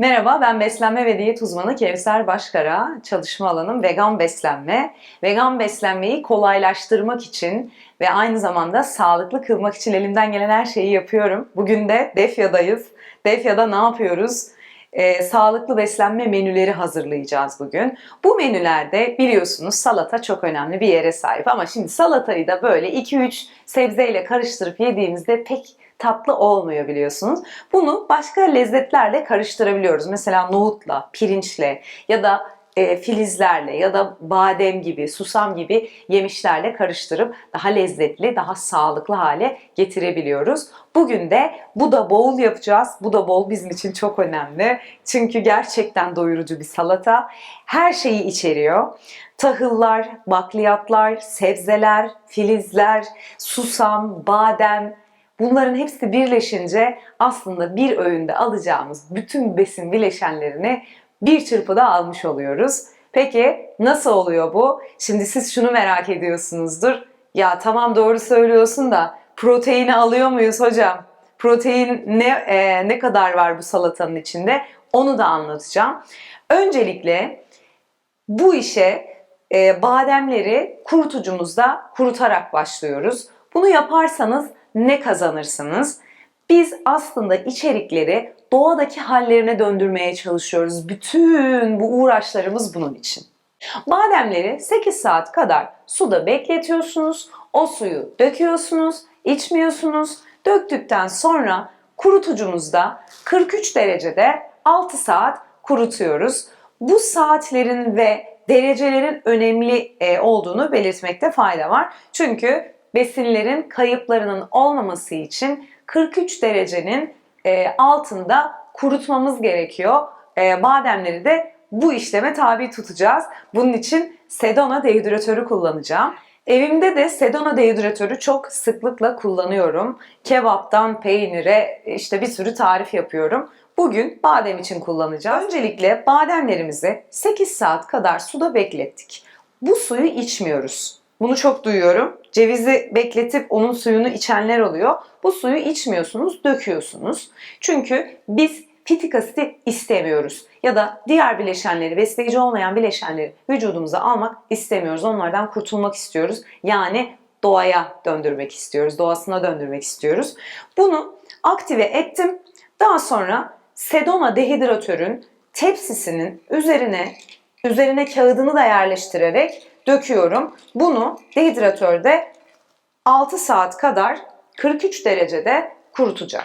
Merhaba, ben beslenme ve diyet uzmanı Kevser Başkara. Çalışma alanım vegan beslenme. Vegan beslenmeyi kolaylaştırmak için ve aynı zamanda sağlıklı kılmak için elimden gelen her şeyi yapıyorum. Bugün de Defya'dayız. Defya'da ne yapıyoruz? Ee, sağlıklı beslenme menüleri hazırlayacağız bugün. Bu menülerde biliyorsunuz salata çok önemli bir yere sahip ama şimdi salatayı da böyle 2-3 sebzeyle karıştırıp yediğimizde pek tatlı olmuyor biliyorsunuz. Bunu başka lezzetlerle karıştırabiliyoruz. Mesela nohutla, pirinçle ya da e, filizlerle ya da badem gibi, susam gibi yemişlerle karıştırıp daha lezzetli, daha sağlıklı hale getirebiliyoruz. Bugün de bu da bowl yapacağız. Bu da bowl bizim için çok önemli. Çünkü gerçekten doyurucu bir salata. Her şeyi içeriyor. Tahıllar, bakliyatlar, sebzeler, filizler, susam, badem, Bunların hepsi birleşince aslında bir öğünde alacağımız bütün besin bileşenlerini bir çırpıda almış oluyoruz. Peki nasıl oluyor bu? Şimdi siz şunu merak ediyorsunuzdur. Ya tamam doğru söylüyorsun da proteini alıyor muyuz hocam? Protein ne e, ne kadar var bu salatanın içinde? Onu da anlatacağım. Öncelikle bu işe e, bademleri kurutucumuzda kurutarak başlıyoruz. Bunu yaparsanız ne kazanırsınız? Biz aslında içerikleri doğadaki hallerine döndürmeye çalışıyoruz. Bütün bu uğraşlarımız bunun için. Bademleri 8 saat kadar suda bekletiyorsunuz. O suyu döküyorsunuz, içmiyorsunuz. Döktükten sonra kurutucumuzda 43 derecede 6 saat kurutuyoruz. Bu saatlerin ve derecelerin önemli e, olduğunu belirtmekte fayda var. Çünkü besinlerin kayıplarının olmaması için 43 derecenin e, altında kurutmamız gerekiyor. E, bademleri de bu işleme tabi tutacağız. Bunun için Sedona dehidratörü kullanacağım. Evimde de Sedona dehidratörü çok sıklıkla kullanıyorum. Kebaptan peynire işte bir sürü tarif yapıyorum. Bugün badem için kullanacağız. Öncelikle bademlerimizi 8 saat kadar suda beklettik. Bu suyu içmiyoruz. Bunu çok duyuyorum. Cevizi bekletip onun suyunu içenler oluyor. Bu suyu içmiyorsunuz, döküyorsunuz. Çünkü biz fitik asiti istemiyoruz. Ya da diğer bileşenleri, besleyici olmayan bileşenleri vücudumuza almak istemiyoruz. Onlardan kurtulmak istiyoruz. Yani doğaya döndürmek istiyoruz. Doğasına döndürmek istiyoruz. Bunu aktive ettim. Daha sonra Sedona dehidratörün tepsisinin üzerine üzerine kağıdını da yerleştirerek döküyorum. Bunu dehidratörde 6 saat kadar 43 derecede kurutacağım.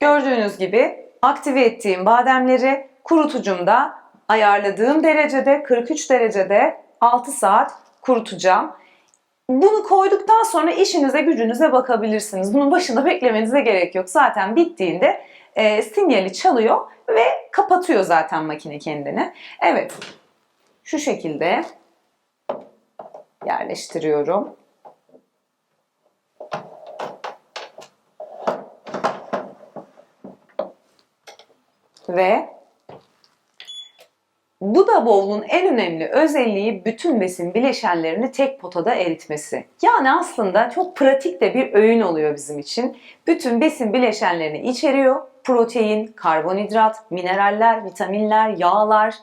Gördüğünüz gibi aktive ettiğim bademleri kurutucumda ayarladığım derecede 43 derecede 6 saat kurutacağım. Bunu koyduktan sonra işinize gücünüze bakabilirsiniz. Bunun başında beklemenize gerek yok. Zaten bittiğinde e, sinyali çalıyor ve kapatıyor zaten makine kendini. Evet şu şekilde yerleştiriyorum. Ve bu da bowl'un en önemli özelliği bütün besin bileşenlerini tek potada eritmesi. Yani aslında çok pratik de bir öğün oluyor bizim için. Bütün besin bileşenlerini içeriyor. Protein, karbonhidrat, mineraller, vitaminler, yağlar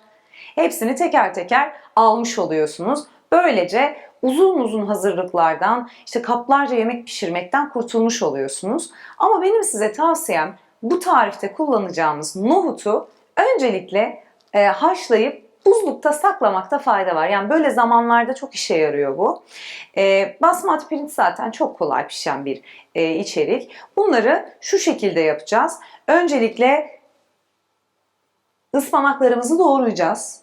hepsini teker teker almış oluyorsunuz. Böylece uzun uzun hazırlıklardan, işte kaplarca yemek pişirmekten kurtulmuş oluyorsunuz. Ama benim size tavsiyem bu tarifte kullanacağımız nohutu öncelikle e, haşlayıp buzlukta saklamakta fayda var. Yani böyle zamanlarda çok işe yarıyor bu. E, basmati pirinç zaten çok kolay pişen bir e, içerik. Bunları şu şekilde yapacağız. Öncelikle ıspanaklarımızı doğrayacağız.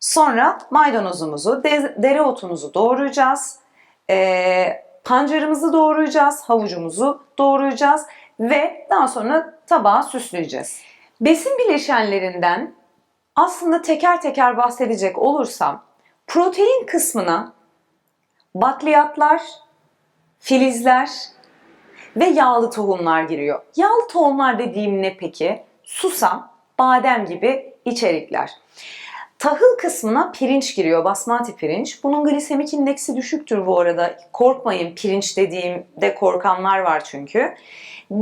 Sonra maydanozumuzu, de, dereotumuzu doğrayacağız. E, pancarımızı doğrayacağız, havucumuzu doğrayacağız ve daha sonra tabağa süsleyeceğiz. Besin bileşenlerinden aslında teker teker bahsedecek olursam protein kısmına bakliyatlar, filizler ve yağlı tohumlar giriyor. Yağlı tohumlar dediğim ne peki? Susam, badem gibi içerikler. Tahıl kısmına pirinç giriyor, basmati pirinç. Bunun glisemik indeksi düşüktür bu arada. Korkmayın pirinç dediğimde korkanlar var çünkü.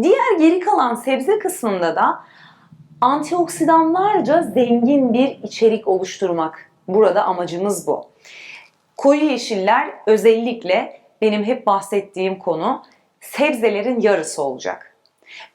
Diğer geri kalan sebze kısmında da antioksidanlarca zengin bir içerik oluşturmak. Burada amacımız bu. Koyu yeşiller özellikle benim hep bahsettiğim konu sebzelerin yarısı olacak.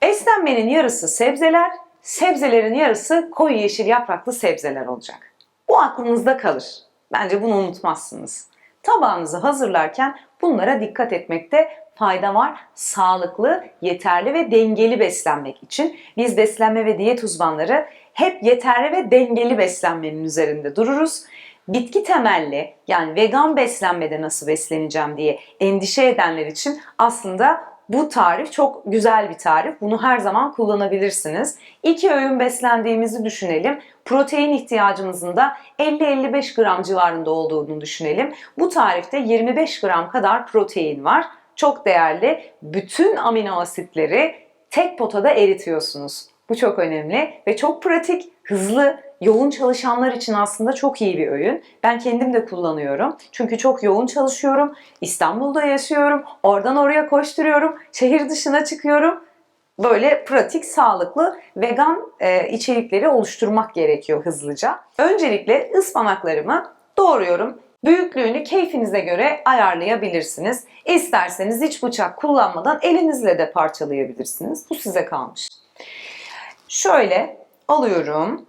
Beslenmenin yarısı sebzeler, sebzelerin yarısı koyu yeşil yapraklı sebzeler olacak. Bu aklınızda kalır. Bence bunu unutmazsınız. Tabağınızı hazırlarken bunlara dikkat etmekte fayda var. Sağlıklı, yeterli ve dengeli beslenmek için biz beslenme ve diyet uzmanları hep yeterli ve dengeli beslenmenin üzerinde dururuz. Bitki temelli yani vegan beslenmede nasıl besleneceğim diye endişe edenler için aslında bu tarif çok güzel bir tarif. Bunu her zaman kullanabilirsiniz. İki öğün beslendiğimizi düşünelim. Protein ihtiyacımızın da 50-55 gram civarında olduğunu düşünelim. Bu tarifte 25 gram kadar protein var. Çok değerli. Bütün amino asitleri tek potada eritiyorsunuz. Bu çok önemli ve çok pratik, hızlı, yoğun çalışanlar için aslında çok iyi bir öğün. Ben kendim de kullanıyorum. Çünkü çok yoğun çalışıyorum. İstanbul'da yaşıyorum. Oradan oraya koşturuyorum. Şehir dışına çıkıyorum. Böyle pratik, sağlıklı, vegan e, içerikleri oluşturmak gerekiyor hızlıca. Öncelikle ıspanaklarımı doğruyorum. Büyüklüğünü keyfinize göre ayarlayabilirsiniz. İsterseniz hiç bıçak kullanmadan elinizle de parçalayabilirsiniz. Bu size kalmış. Şöyle alıyorum.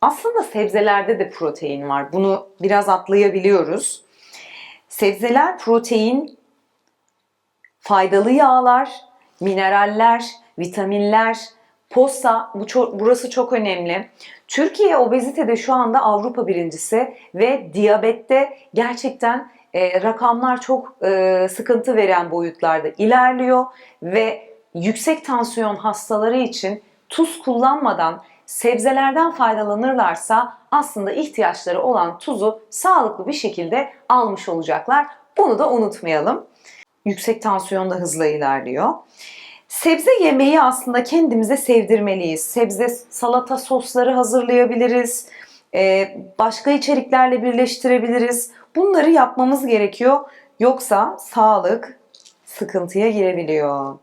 Aslında sebzelerde de protein var. Bunu biraz atlayabiliyoruz. Sebzeler protein, faydalı yağlar, mineraller, vitaminler, posta bu çok, burası çok önemli. Türkiye obezitede şu anda Avrupa birincisi ve diyabette gerçekten e, rakamlar çok e, sıkıntı veren boyutlarda ilerliyor ve yüksek tansiyon hastaları için tuz kullanmadan sebzelerden faydalanırlarsa aslında ihtiyaçları olan tuzu sağlıklı bir şekilde almış olacaklar. Bunu da unutmayalım. Yüksek tansiyon da hızla ilerliyor. Sebze yemeği aslında kendimize sevdirmeliyiz. Sebze salata sosları hazırlayabiliriz. Ee, başka içeriklerle birleştirebiliriz. Bunları yapmamız gerekiyor. Yoksa sağlık sıkıntıya girebiliyor.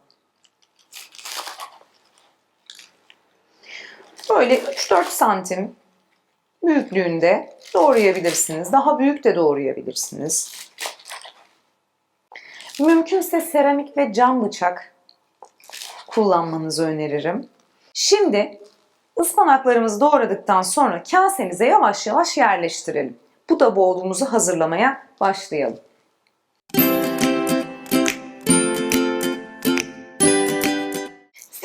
Böyle 3-4 santim büyüklüğünde doğrayabilirsiniz. Daha büyük de doğrayabilirsiniz. Mümkünse seramik ve cam bıçak kullanmanızı öneririm. Şimdi ıspanaklarımızı doğradıktan sonra kasemize yavaş yavaş yerleştirelim. Bu da boğulumuzu hazırlamaya başlayalım.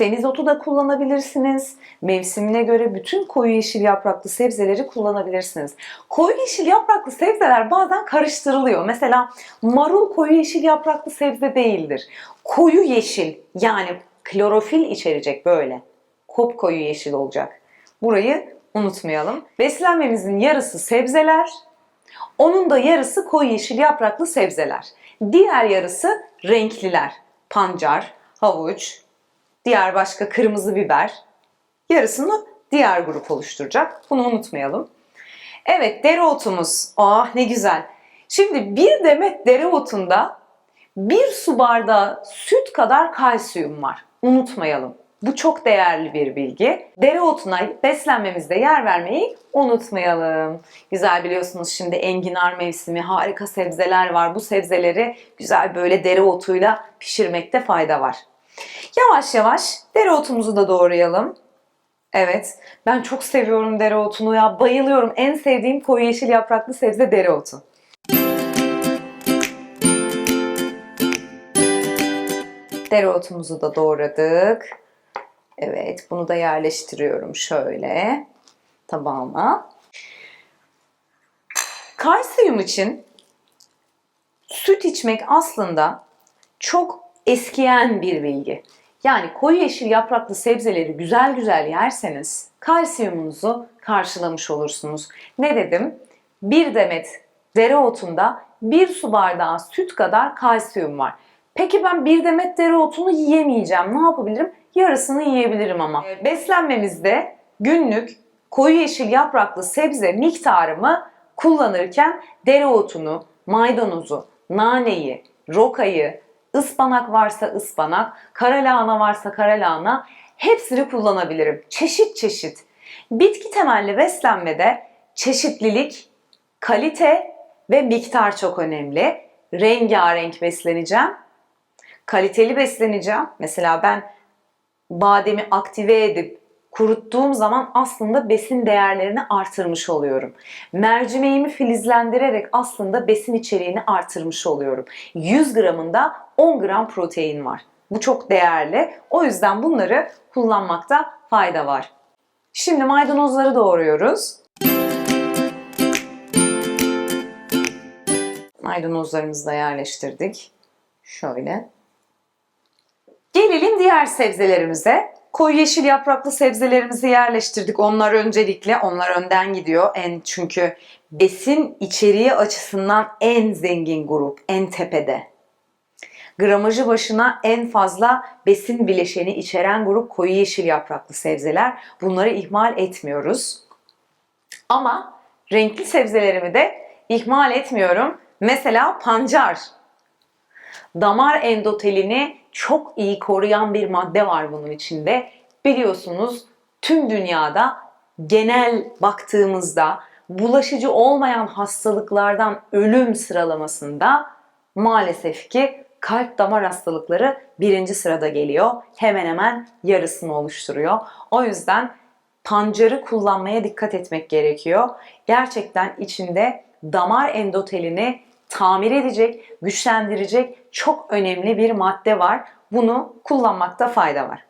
Semizotu da kullanabilirsiniz. Mevsimine göre bütün koyu yeşil yapraklı sebzeleri kullanabilirsiniz. Koyu yeşil yapraklı sebzeler bazen karıştırılıyor. Mesela marul koyu yeşil yapraklı sebze değildir. Koyu yeşil yani klorofil içerecek böyle. Kop koyu yeşil olacak. Burayı unutmayalım. Beslenmemizin yarısı sebzeler, onun da yarısı koyu yeşil yapraklı sebzeler. Diğer yarısı renkliler. Pancar, havuç, diğer başka kırmızı biber. Yarısını diğer grup oluşturacak. Bunu unutmayalım. Evet dereotumuz. Ah ne güzel. Şimdi bir demet dereotunda bir su bardağı süt kadar kalsiyum var. Unutmayalım. Bu çok değerli bir bilgi. Dereotuna beslenmemizde yer vermeyi unutmayalım. Güzel biliyorsunuz şimdi enginar mevsimi, harika sebzeler var. Bu sebzeleri güzel böyle dereotuyla pişirmekte fayda var. Yavaş yavaş dereotumuzu da doğrayalım. Evet, ben çok seviyorum dereotunu ya. Bayılıyorum. En sevdiğim koyu yeşil yapraklı sebze dereotu. Dereotumuzu da doğradık. Evet, bunu da yerleştiriyorum şöyle tabağıma. Kalsiyum için süt içmek aslında çok eskiyen bir bilgi. Yani koyu yeşil yapraklı sebzeleri güzel güzel yerseniz kalsiyumunuzu karşılamış olursunuz. Ne dedim? Bir demet dereotunda bir su bardağı süt kadar kalsiyum var. Peki ben bir demet dereotunu yiyemeyeceğim. Ne yapabilirim? Yarısını yiyebilirim ama. Beslenmemizde günlük koyu yeşil yapraklı sebze miktarımı kullanırken dereotunu, maydanozu, naneyi, rokayı, ıspanak varsa ıspanak, kara lahana varsa kara lahana hepsini kullanabilirim. Çeşit çeşit. Bitki temelli beslenmede çeşitlilik, kalite ve miktar çok önemli. Rengarenk besleneceğim. Kaliteli besleneceğim. Mesela ben bademi aktive edip kuruttuğum zaman aslında besin değerlerini artırmış oluyorum. Mercimeğimi filizlendirerek aslında besin içeriğini artırmış oluyorum. 100 gramında 10 gram protein var. Bu çok değerli. O yüzden bunları kullanmakta fayda var. Şimdi maydanozları doğruyoruz. Maydanozlarımızı da yerleştirdik. Şöyle. Gelelim diğer sebzelerimize. Koyu yeşil yapraklı sebzelerimizi yerleştirdik. Onlar öncelikle, onlar önden gidiyor. En çünkü besin içeriği açısından en zengin grup, en tepede. Gramajı başına en fazla besin bileşeni içeren grup koyu yeşil yapraklı sebzeler. Bunları ihmal etmiyoruz. Ama renkli sebzelerimi de ihmal etmiyorum. Mesela pancar. Damar endotelini çok iyi koruyan bir madde var bunun içinde. Biliyorsunuz tüm dünyada genel baktığımızda bulaşıcı olmayan hastalıklardan ölüm sıralamasında maalesef ki kalp damar hastalıkları birinci sırada geliyor. Hemen hemen yarısını oluşturuyor. O yüzden pancarı kullanmaya dikkat etmek gerekiyor. Gerçekten içinde damar endotelini tamir edecek, güçlendirecek çok önemli bir madde var. Bunu kullanmakta fayda var.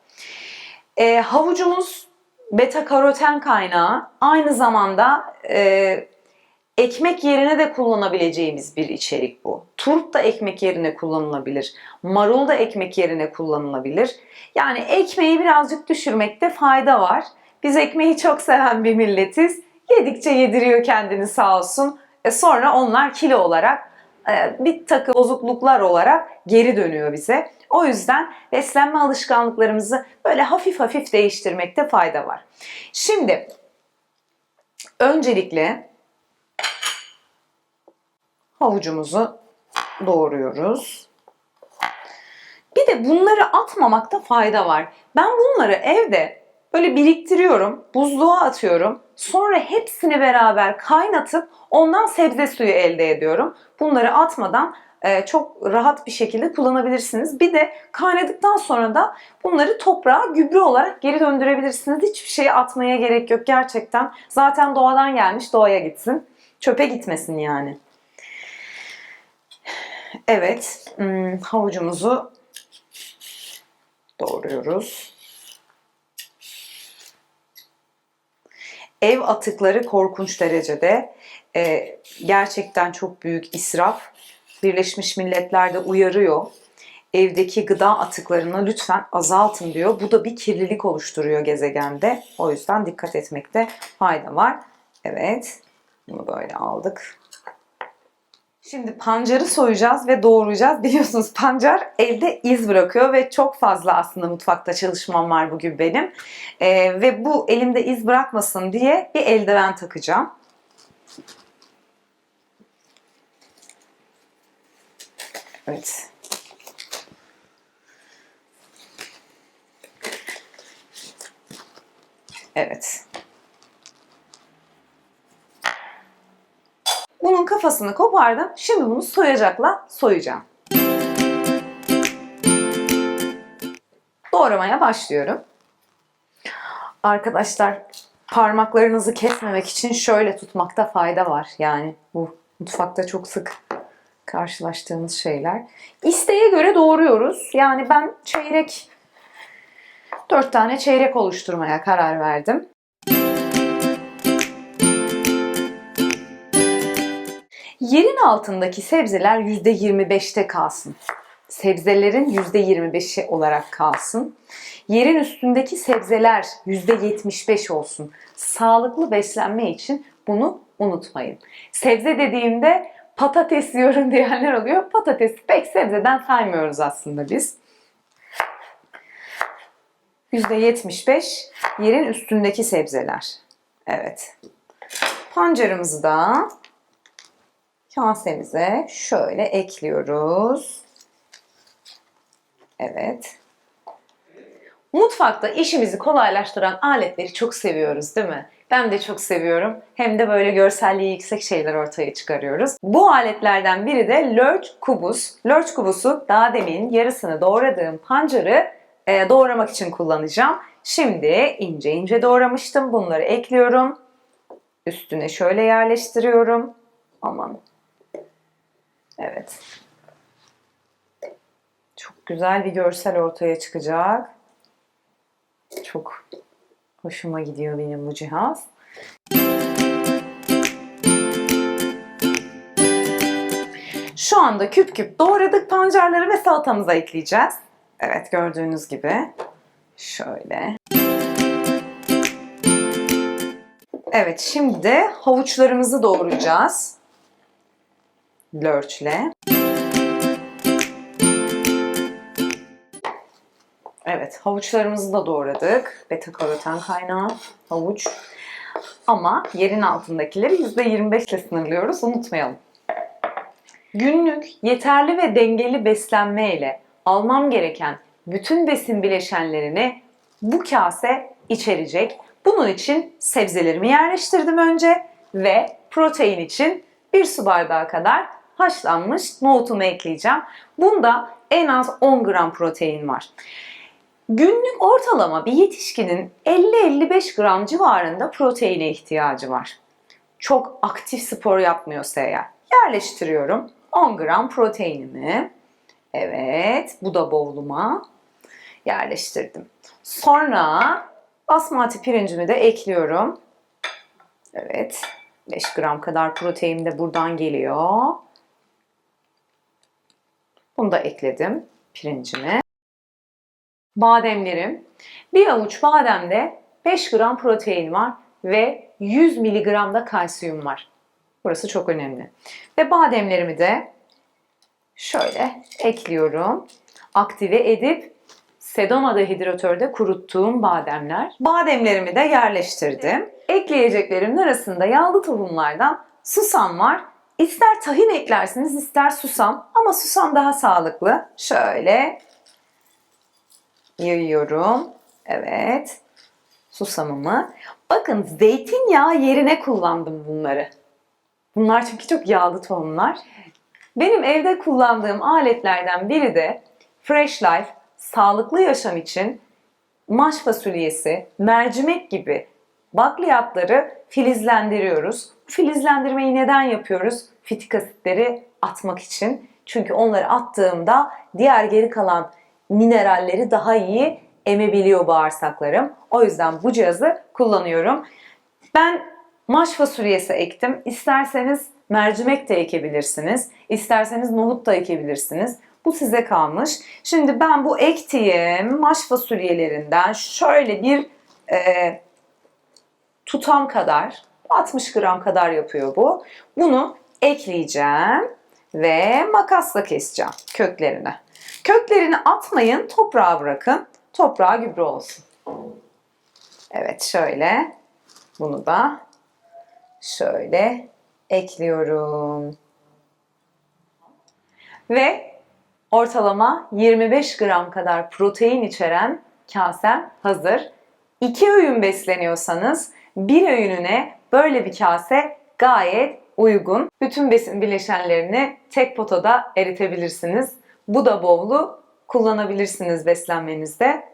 E, havucumuz beta karoten kaynağı. Aynı zamanda e, ekmek yerine de kullanabileceğimiz bir içerik bu. Turp da ekmek yerine kullanılabilir. Marul da ekmek yerine kullanılabilir. Yani ekmeği birazcık düşürmekte fayda var. Biz ekmeği çok seven bir milletiz. Yedikçe yediriyor kendini sağ olsun. E sonra onlar kilo olarak bir takım bozukluklar olarak geri dönüyor bize. O yüzden beslenme alışkanlıklarımızı böyle hafif hafif değiştirmekte fayda var. Şimdi öncelikle havucumuzu doğruyoruz. Bir de bunları atmamakta fayda var. Ben bunları evde böyle biriktiriyorum, buzluğa atıyorum. Sonra hepsini beraber kaynatıp ondan sebze suyu elde ediyorum. Bunları atmadan e, çok rahat bir şekilde kullanabilirsiniz. Bir de kaynadıktan sonra da bunları toprağa gübre olarak geri döndürebilirsiniz. Hiçbir şey atmaya gerek yok gerçekten. Zaten doğadan gelmiş doğaya gitsin. Çöpe gitmesin yani. Evet, hmm, havucumuzu doğruyoruz. Ev atıkları korkunç derecede. E, gerçekten çok büyük israf. Birleşmiş Milletler de uyarıyor. Evdeki gıda atıklarını lütfen azaltın diyor. Bu da bir kirlilik oluşturuyor gezegende. O yüzden dikkat etmekte fayda var. Evet, bunu böyle aldık. Şimdi pancarı soyacağız ve doğrayacağız. Biliyorsunuz pancar elde iz bırakıyor ve çok fazla aslında mutfakta çalışmam var bugün benim. Ee, ve bu elimde iz bırakmasın diye bir eldiven takacağım. Evet. Evet. Bunun kafasını kopardım. Şimdi bunu soyacakla soyacağım. Doğramaya başlıyorum. Arkadaşlar parmaklarınızı kesmemek için şöyle tutmakta fayda var. Yani bu mutfakta çok sık karşılaştığımız şeyler. İsteğe göre doğruyoruz. Yani ben çeyrek, dört tane çeyrek oluşturmaya karar verdim. Yerin altındaki sebzeler %25'te kalsın. Sebzelerin %25'i olarak kalsın. Yerin üstündeki sebzeler %75 olsun. Sağlıklı beslenme için bunu unutmayın. Sebze dediğimde patates yiyorum diyenler oluyor. Patates pek sebzeden saymıyoruz aslında biz. %75 yerin üstündeki sebzeler. Evet. Pancarımızı da kasemize şöyle ekliyoruz. Evet. Mutfakta işimizi kolaylaştıran aletleri çok seviyoruz değil mi? Ben de çok seviyorum. Hem de böyle görselliği yüksek şeyler ortaya çıkarıyoruz. Bu aletlerden biri de Lurch kubus. Lurch kubusu daha demin yarısını doğradığım pancarı e, doğramak için kullanacağım. Şimdi ince ince doğramıştım. Bunları ekliyorum. Üstüne şöyle yerleştiriyorum. Aman. Evet. Çok güzel bir görsel ortaya çıkacak. Çok hoşuma gidiyor benim bu cihaz. Şu anda küp küp doğradık pancarları ve salatamıza ekleyeceğiz. Evet gördüğünüz gibi. Şöyle. Evet şimdi de havuçlarımızı doğrayacağız. Lurch'le. Evet, havuçlarımızı da doğradık. Beta karoten kaynağı havuç. Ama yerin altındakileri %25 ile sınırlıyoruz, unutmayalım. Günlük yeterli ve dengeli beslenme ile almam gereken bütün besin bileşenlerini bu kase içerecek. Bunun için sebzelerimi yerleştirdim önce ve protein için bir su bardağı kadar haşlanmış nohutumu ekleyeceğim. Bunda en az 10 gram protein var. Günlük ortalama bir yetişkinin 50-55 gram civarında proteine ihtiyacı var. Çok aktif spor yapmıyorsa eğer. Yerleştiriyorum 10 gram proteinimi. Evet, bu da bowluma yerleştirdim. Sonra basmati pirincimi de ekliyorum. Evet, 5 gram kadar protein de buradan geliyor. Bunu da ekledim pirincime bademlerim. Bir avuç bademde 5 gram protein var ve 100 miligram da kalsiyum var. Burası çok önemli. Ve bademlerimi de şöyle ekliyorum. Aktive edip Sedona hidratörde kuruttuğum bademler. Bademlerimi de yerleştirdim. Ekleyeceklerimin arasında yağlı tohumlardan susam var. İster tahin eklersiniz ister susam ama susam daha sağlıklı. Şöyle yayıyorum. Evet. Susamımı. Bakın zeytinyağı yerine kullandım bunları. Bunlar çünkü çok yağlı tohumlar. Benim evde kullandığım aletlerden biri de Fresh Life sağlıklı yaşam için maş fasulyesi, mercimek gibi bakliyatları filizlendiriyoruz. Filizlendirmeyi neden yapıyoruz? Fitik asitleri atmak için. Çünkü onları attığımda diğer geri kalan mineralleri daha iyi emebiliyor bağırsaklarım. O yüzden bu cihazı kullanıyorum. Ben maş fasulyesi ektim. İsterseniz mercimek de ekebilirsiniz. İsterseniz nohut da ekebilirsiniz. Bu size kalmış. Şimdi ben bu ektiğim maş fasulyelerinden şöyle bir e, tutam kadar 60 gram kadar yapıyor bu. Bunu ekleyeceğim ve makasla keseceğim köklerini. Köklerini atmayın, toprağa bırakın. Toprağa gübre olsun. Evet şöyle. Bunu da şöyle ekliyorum. Ve ortalama 25 gram kadar protein içeren kasem hazır. İki öğün besleniyorsanız bir öğününe böyle bir kase gayet uygun. Bütün besin bileşenlerini tek potada eritebilirsiniz. Bu da bowl'u kullanabilirsiniz beslenmenizde.